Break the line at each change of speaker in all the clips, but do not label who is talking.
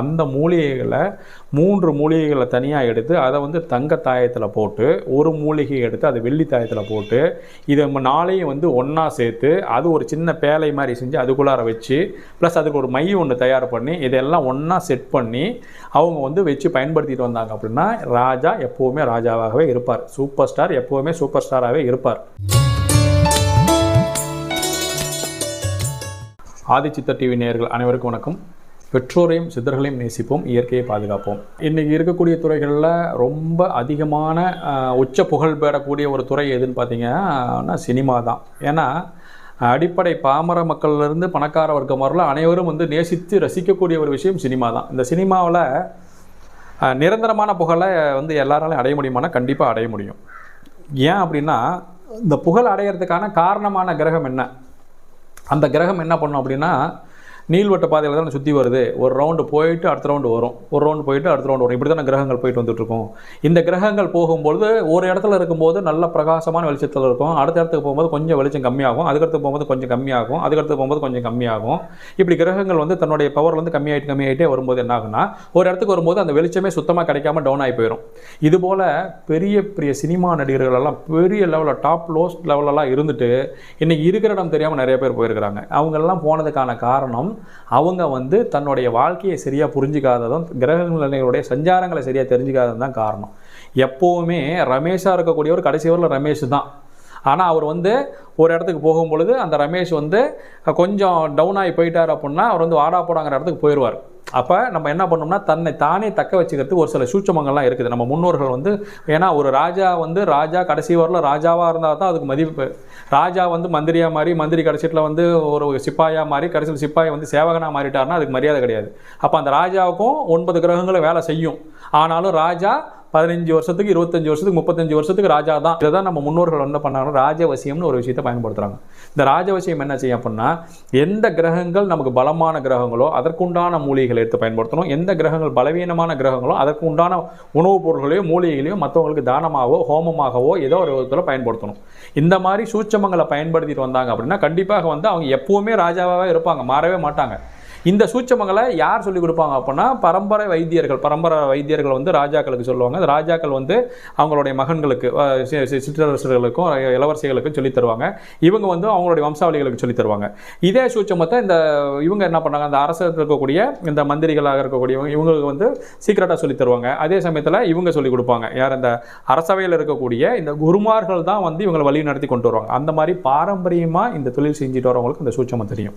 அந்த மூலிகைகளை மூன்று மூலிகைகளை தனியாக எடுத்து அதை வந்து தங்க தாயத்தில் போட்டு ஒரு மூலிகையை எடுத்து அதை வெள்ளி தாயத்தில் போட்டு இதை நம்ம நாளையும் வந்து ஒன்றா சேர்த்து அது ஒரு சின்ன பேலை மாதிரி செஞ்சு அதுக்குள்ளார வச்சு ப்ளஸ் அதுக்கு ஒரு மை ஒன்று தயார் பண்ணி இதெல்லாம் ஒன்றா செட் பண்ணி அவங்க வந்து வச்சு பயன்படுத்திட்டு வந்தாங்க அப்படின்னா ராஜா எப்போவுமே ராஜாவாகவே இருப்பார். சூப்பர் ஸ்டார் எப்போவுமே சூப்பர் ஸ்டாராகவே இருப்பார். ஆதிச்சித்த டிவி நேயர்கள் அனைவருக்கும் வணக்கம். பெற்றோரையும் சித்தர்களையும் நேசிப்போம் இயற்கையை பாதுகாப்போம். இன்றைக்கி இருக்கக்கூடிய துறைகளில் ரொம்ப அதிகமான உச்ச புகழ் பெறக்கூடிய ஒரு துறை எதுன்னு பார்த்தீங்கன்னா சினிமா தான். ஏன்னா அடிப்படை பாமர மக்கள்லேருந்து பணக்கார வர்க்கம் வரல அனைவரும் வந்து நேசித்து ரசிக்கக்கூடிய ஒரு விஷயம் சினிமா தான். இந்த சினிமாவில் நிரந்தரமான புகழை வந்து எல்லாராலையும் அடைய முடியுமானா கண்டிப்பாக அடைய முடியும். ஏன் அப்படின்னா இந்த புகழ் அடையிறதுக்கான காரணமான கிரகம் என்ன? அந்த கிரகம் என்ன பண்ணும் அப்படின்னா நீள்வட்ட பாதையில் தான் சுற்றி வருது. ஒரு ரவுண்டு போயிட்டு அடுத்த ரவுண்டு வரும். ஒரு ரவுண்டு போயிட்டு அடுத்த ரவுண்டு வரும். இப்படி தான் கிரகங்கள் போயிட்டு வந்துட்டுருக்கோம். இந்த கிரகங்கள் போகும்பொழுது ஒரு இடத்துல இருக்கும்போது நல்ல பிரகாசமான வெளிச்சத்தில் இருக்கும். அடுத்த இடத்துக்கு போகும்போது கொஞ்சம் வெளிச்சம் கம்மியாகும். அதுக்கடுத்து போகும்போது கொஞ்சம் கம்மியாகும். அதுக்கடுத்து போகும்போது கொஞ்சம் கம்மியாகும். இப்படி கிரகங்கள் வந்து தன்னுடைய பவர்லேருந்து கம்மியாயிட்டு கம்மியாயிட்டே வரும்போது என்ன ஆகுனா ஒரு இடத்துக்கு வரும்போது அந்த வெளிச்சமே சுத்தமாக கிடைக்காம டவுன் ஆகி போயிடும் இது போல் பெரிய பெரிய சினிமா நடிகர்கள் எல்லாம் பெரிய லெவலில் டாப் லோஸ்ட் லெவலெல்லாம் இருந்துட்டு இன்றைக்கி இருக்கிற இடம் தெரியாமல் நிறைய பேர் போயிருக்கிறாங்க. அவங்கெல்லாம் போனதுக்கான காரணம் அவங்க வந்து தன்னுடைய வாழ்க்கையை சரியாக புரிஞ்சிக்காததும் கிரகங்களுடைய சஞ்சாரங்களை சரியாக தெரிஞ்சுக்காததும் தான் காரணம். எப்போவுமே ரமேஷாக இருக்கக்கூடியவர் கடைசி வரல ரமேஷ் தான். ஆனால் அவர் வந்து ஒரு இடத்துக்கு போகும் பொழுது அந்த ரமேஷ் வந்து கொஞ்சம் டவுன் ஆகி போயிட்டார் அப்படின்னா அவர் வந்து வாடா போடாங்கிற இடத்துக்கு போயிடுவார் அப்போ நம்ம என்ன பண்ணோம்னா தன்னை தானே தக்க வச்சுக்கிறதுக்கு ஒரு சில சூட்சமங்கள்லாம் இருக்குது. நம்ம முன்னோர்கள் வந்து ஏன்னா ஒரு ராஜா வந்து ராஜா கடைசி வரல ராஜாவாக இருந்தால் தான் அதுக்கு மதிப்பு ராஜா வந்து மந்திரியாக மாறி மந்திரி கடைசியில் வந்து ஒரு சிப்பாயாக மாறி கடைசியில் சிப்பாயை வந்து சேவகனாக மாறிட்டாருன்னா அதுக்கு மரியாதை கிடையாது. அப்போ அந்த ராஜாவுக்கும் ஒன்பது கிரகங்களும் வேலை செய்யும். ஆனாலும் ராஜா பதினஞ்சு வருஷத்துக்கு இருபத்தஞ்சு வருஷத்துக்கு முப்பத்தஞ்சு வருஷத்துக்கு ராஜா தான். இதை தான் நம்ம முன்னோர்கள் என்ன பண்ணாங்க ராஜவசியம்னு ஒரு விஷயத்தை பயன்படுத்துகிறாங்க இந்த ராஜவசியம் என்ன செய்யும் அப்படின்னா எந்த கிரகங்கள் நமக்கு பலமான கிரகங்களோ அதற்குண்டான மூலிகைகளை எடுத்து பயன்படுத்தணும். எந்த கிரகங்கள் பலவீனமான கிரகங்களோ அதற்கு உண்டான உணவுப் பொருட்களையோ மூலிகைகளையோ மற்றவங்களுக்கு தானமாகவோ ஹோமமாகவோ ஏதோ ஒரு விதத்தில் பயன்படுத்தணும். இந்த மாதிரி சூட்சமங்களை பயன்படுத்திட்டு வந்தாங்க அப்படின்னா கண்டிப்பாக வந்து அவங்க எப்பவுமே ராஜாவாகவே இருப்பாங்க மாறவே மாட்டாங்க. இந்த சூட்சமங்களை யார் சொல்லிக் கொடுப்பாங்க அப்படின்னா பரம்பரை வைத்தியர்கள் பரம்பரை வைத்தியர்கள் வந்து ராஜாக்களுக்கு சொல்லுவாங்க. அந்த ராஜாக்கள் வந்து அவங்களுடைய மகன்களுக்கு சிற்றரசர்களுக்கும் இளவரசிகளுக்கும் சொல்லித் தருவாங்க. இவங்க வந்து அவங்களுடைய வம்சாவளிகளுக்கு சொல்லித் தருவாங்க. இதே சூட்சமத்தை இந்த இவங்க என்ன பண்ணாங்க? அந்த அரசர் இருக்கக்கூடிய இந்த மந்திரிகளாக இருக்கக்கூடியவங்க இவங்களுக்கு வந்து சீக்கிரட்டாக சொல்லித் தருவாங்க. அதே சமயத்தில் இவங்க சொல்லிக் கொடுப்பாங்க. யார்? இந்த அரசவையில் இருக்கக்கூடிய இந்த குருமார்கள் தான் வந்து இவங்களை வழி நடத்தி கொண்டு வருவாங்க. அந்த மாதிரி பாரம்பரியமாக இந்த தொழில் செஞ்சுட்டு வரவங்களுக்கு இந்த சூட்சமம் தெரியும்.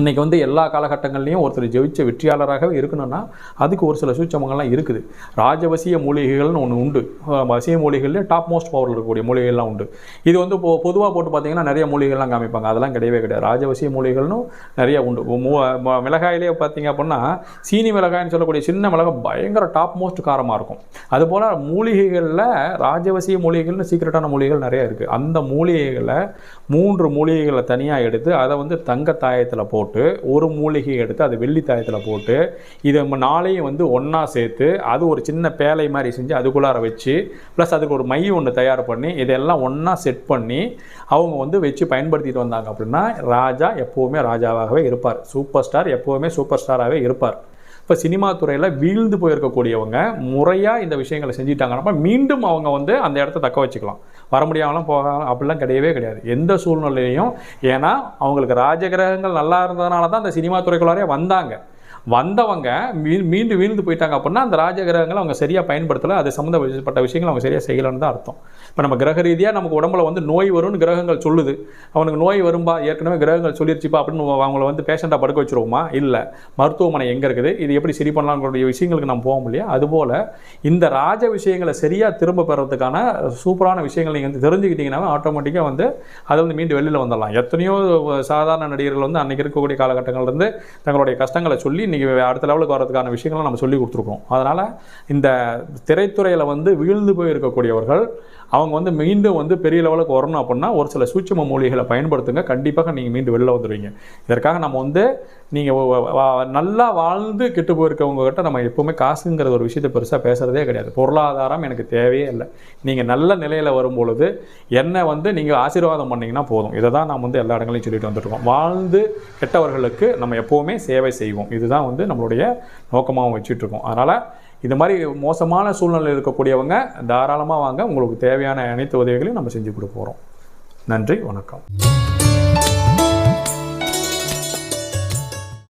இன்றைக்கி வந்து எல்லா காலகட்டங்கள்லையும் ஒருத்தர் ஜெயிச்ச வெற்றியாளராகவே இருக்கணும்னா அதுக்கு ஒரு சில சூட்சமங்கள்லாம் இருக்குது. ராஜவசிய மூலிகைகள்னு ஒன்று உண்டு. வசிய மூலிகைகளே டாப் மோஸ்ட் பவரில் இருக்கக்கூடிய மூலிகைகள்லாம் உண்டு. இது வந்து இப்போ பொதுவாக போட்டு பார்த்தீங்கன்னா நிறைய மூலிகைகள்லாம் காமிப்பாங்க. அதெல்லாம் கிடையவே கிடையாது. ராஜவசிய மூலிகைகள்னு நிறைய உண்டு. மூ- மிளகாயிலே பார்த்தீங்க அப்படின்னா சீனி மிளகாய்னு சொல்லக்கூடிய சின்ன மிளகாய் பயங்கர டாப் மோஸ்ட் காரமாக இருக்கும். அதுபோல் மூலிகைகளில் ராஜவசிய மூலிகைகள்னு சீக்கிரட்டான மூலிகைகள் நிறையா இருக்குது அந்த மூலிகைகளை மூன்று மூலிகைகளை தனியாக எடுத்து அதை வந்து தங்க தாயத்தில் போட்டு போட்டு ஒரு மூலிகையை எடுத்து அதை வெள்ளி தாயத்தில் போட்டு இதை நம்ம நாளையும் வந்து ஒன்றா சேர்த்து அது ஒரு சின்ன பேலை மாதிரி செஞ்சு அதுக்குள்ளார வச்சு ப்ளஸ் அதுக்கு ஒரு மை ஒன்று தயார் பண்ணி இதெல்லாம் ஒன்றா செட் பண்ணி அவங்க வந்து வச்சு பயன்படுத்திட்டு வந்தாங்க அப்படின்னா ராஜா எப்போவுமே ராஜாவாகவே இருப்பார். சூப்பர் ஸ்டார் எப்போவுமே சூப்பர் ஸ்டாராகவே இருப்பார். இப்போ சினிமா துறையில் வீழ்ந்து போயிருக்கக்கூடியவங்க முறையாக இந்த விஷயங்களை செஞ்சிட்டாங்கன்னா மீண்டும் அவங்க வந்து அந்த இடத்த தக்க வச்சுக்கலாம். வர முடியாமலாம் போகலாம் அப்படிலாம் கிடையவே கிடையாது. எந்த சூழ்நிலையிலையும் ஏன்னா அவங்களுக்கு ராஜகிரகங்கள் நல்லா இருந்ததுனால தான் அந்த சினிமா துறைக்குள்ளாரே வந்தாங்க. வந்தவங்க மீ மீண்டு வீழ்ந்து போயிட்டாங்க அப்படின்னா அந்த ராஜகிரகங்களை அவங்க சரியாக பயன்படுத்தலை. அது சம்மந்தப்பட்ட விஷயங்கள் அவங்க சரியாக செய்யலைன்னு தான் அர்த்தம். இப்போ நம்ம கிரக ரீதியாக நமக்கு உடம்புல வந்து நோய் வரும்னு கிரகங்கள் சொல்லுது. அவனுக்கு நோய் வரும்பா ஏற்கனவே கிரகங்கள் சொல்லிருச்சுப்பா அப்படின்னு அவங்கள வந்து பேஷண்ட்டாக படுக்க வச்சிருவோமா? இல்லை. மருத்துவமனை எங்கே இருக்குது? இது எப்படி சரி பண்ணலாம்ங்கிற விஷயங்களுக்கு நம்ம போக முடியாது அதுபோல் இந்த ராஜ விஷயங்களை சரியாக திரும்ப பெறதுக்கான சூப்பரான விஷயங்கள் நீங்கள் வந்து தெரிஞ்சுக்கிட்டீங்கன்னா ஆட்டோமேட்டிக்காக வந்து அதை வந்து மீண்டும் வெளியில் வந்துடலாம். எத்தனையோ சாதாரண நடிகர்கள் வந்து அன்றைக்கி இருக்கக்கூடிய காலகட்டங்கள்லேருந்து தங்களுடைய கஷ்டங்களை சொல்லி இன்றைக்கி அடுத்த லெவலுக்கு வரதுக்கான விஷயங்களை நம்ம சொல்லி கொடுத்துருக்கோம். அதனால் இந்த திரைத்துறையில் வந்து வீழ்ந்து போயிருக்கக்கூடியவர்கள் அவங்க வந்து மீண்டும் வந்து பெரிய லெவலுக்கு வரணும் அப்படின்னா ஒரு சில சூட்சம மூலிகளை பயன்படுத்துங்க. கண்டிப்பாக நீங்கள் மீண்டும் வெளில வந்துடுவீங்க இதற்காக நம்ம வந்து நீங்கள் நல்லா வாழ்ந்து கெட்டு போயிருக்கவங்ககிட்ட நம்ம எப்போவுமே காசுங்கிற ஒரு விஷயத்தை பெருசாக பேசுகிறதே கிடையாது. பொருளாதாரம் எனக்கு தேவையே இல்லை. நீங்கள் நல்ல நிலையில் வரும்பொழுது என்னை வந்து நீங்கள் ஆசீர்வாதம் பண்ணிங்கன்னா போதும். இதை தான் நாம் வந்து எல்லா இடங்களையும் சொல்லிட்டு வந்துட்டுருக்கோம். வாழ்ந்து கெட்டவர்களுக்கு நம்ம எப்போவுமே சேவை செய்வோம். இதுதான் வந்து நம்மளுடைய நோக்கமாகவும் வச்சுட்ருக்கோம் அதனால் இது மாதிரி மோசமான சூழ்நிலையில் இருக்கக்கூடியவங்க தாராளமாக வாங்க. உங்களுக்கு தேவையான அனைத்து உதவிகளையும் நம்ம செஞ்சு கொடுக்க போகிறோம் நன்றி வணக்கம்.